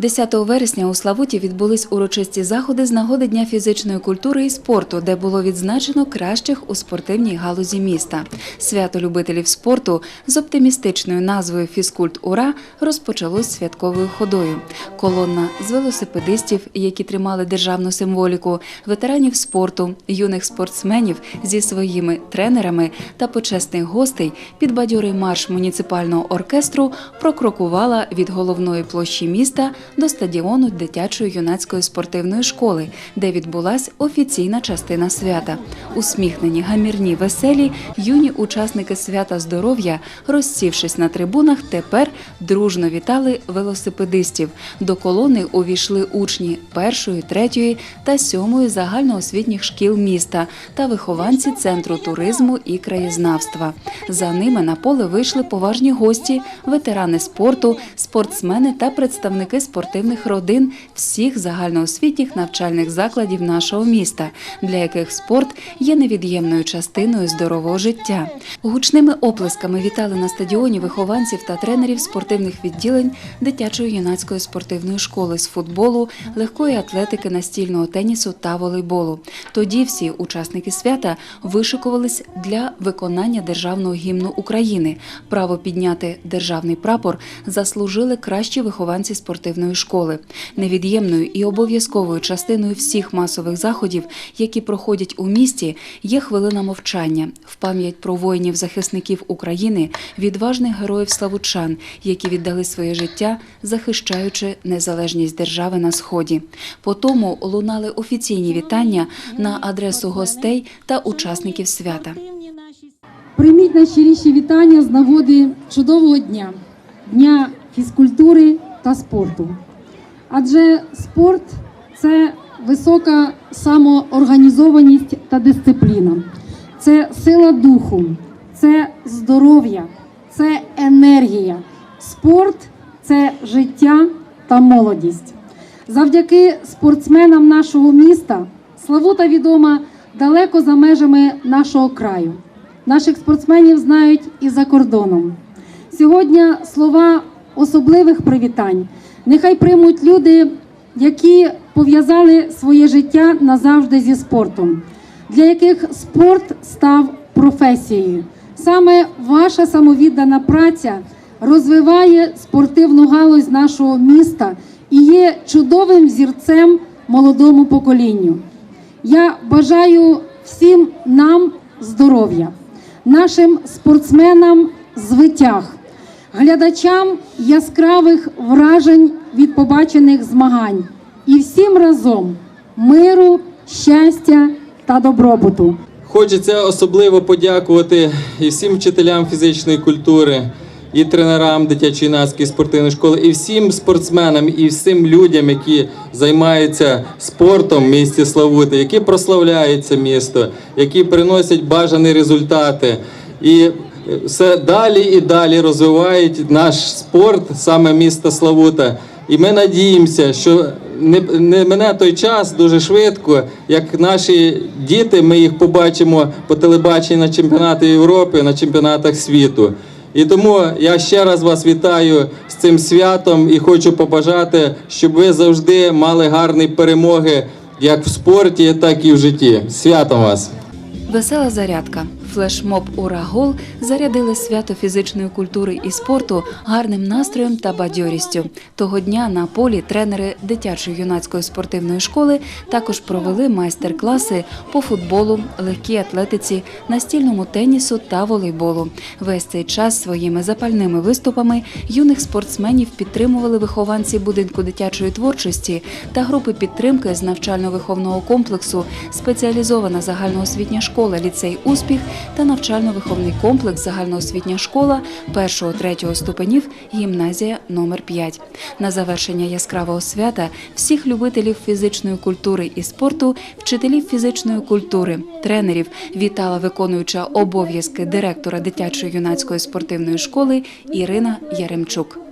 10 вересня у Славуті відбулись урочисті заходи з нагоди Дня фізичної культури і спорту, де було відзначено кращих у спортивній галузі міста. Свято любителів спорту з оптимістичною назвою Фізкульт Ура розпочалось святковою ходою. Колонна з велосипедистів, які тримали державну символіку, ветеранів спорту, юних спортсменів зі своїми тренерами та почесних гостей під бадьорий марш муніципального оркестру прокрокувала від головної площі міста до стадіону дитячої юнацької спортивної школи, де відбулась офіційна частина свята. Усміхнені, гамірні, веселі, юні учасники свята здоров'я, розсівшись на трибунах, тепер дружно вітали велосипедистів. До колони увійшли учні першої, третьої та сьомої загальноосвітніх шкіл міста та вихованці центру туризму і краєзнавства. За ними на поле вийшли поважні гості, ветерани спорту, спортсмени та представники спортивних родин всіх загальноосвітніх навчальних закладів нашого міста, для яких спорт є невід'ємною частиною здорового життя. Гучними оплесками вітали на стадіоні вихованців та тренерів спортивних відділень дитячої юнацької спортивної школи з футболу, легкої атлетики, настільного тенісу та волейболу. Тоді всі учасники свята вишикувались для виконання державного гімну України. Право підняти державний прапор заслужили кращі вихованці спортивної школи. Невід'ємною і обов'язковою частиною всіх масових заходів, які проходять у місті, є хвилина мовчання в пам'ять про воїнів-захисників України, відважних героїв славучан, які віддали своє життя, захищаючи незалежність держави на сході. По тому лунали офіційні вітання на адресу гостей та учасників свята. Прийміть найщиріші вітання з нагоди чудового дня, дня фізкультури та спорту. Адже спорт це висока самоорганізованість та дисципліна, це сила духу, це здоров'я, це енергія. Спорт це життя та молодість. Завдяки спортсменам нашого міста Славута відома далеко за межами нашого краю. Наших спортсменів знають і за кордоном. Сьогодні слова особливих привітань нехай приймуть люди, які пов'язали своє життя назавжди зі спортом, для яких спорт став професією. Саме ваша самовіддана праця розвиває спортивну галузь нашого міста і є чудовим зірцем молодому поколінню. Я бажаю всім нам здоров'я, нашим спортсменам звитяг, глядачам яскравих вражень від побачених змагань і всім разом миру, щастя та добробуту. Хочеться особливо подякувати і всім вчителям фізичної культури, і тренерам дитячо-юнацької спортивної школи, і всім спортсменам, і всім людям, які займаються спортом в місті Славути, які прославляють це місто, які приносять бажані результати. І все далі і далі розвивають наш спорт, саме міста Славута. І ми надіємося, що не, не мене той час дуже швидко, як наші діти, ми їх побачимо по телебаченню на чемпіонати Європи, на чемпіонатах світу. І тому я ще раз вас вітаю з цим святом і хочу побажати, щоб ви завжди мали гарні перемоги як в спорті, так і в житті. Святом вас! Весела зарядка. Флешмоб Ура Гол зарядили свято фізичної культури і спорту гарним настроєм та бадьорістю. Того дня на полі тренери дитячої юнацької спортивної школи також провели майстер-класи по футболу, легкій атлетиці, настільному тенісу та волейболу. Весь цей час своїми запальними виступами юних спортсменів підтримували вихованці будинку дитячої творчості та групи підтримки з навчально-виховного комплексу, спеціалізована загальноосвітня школа ліцей Успіх та навчально-виховний комплекс загальноосвітня школа першого-третього ступенів гімназія номер 5 На завершення яскравого свята всіх любителів фізичної культури і спорту, вчителів фізичної культури, тренерів вітала виконуюча обов'язки директора дитячої юнацької спортивної школи Ірина Яремчук.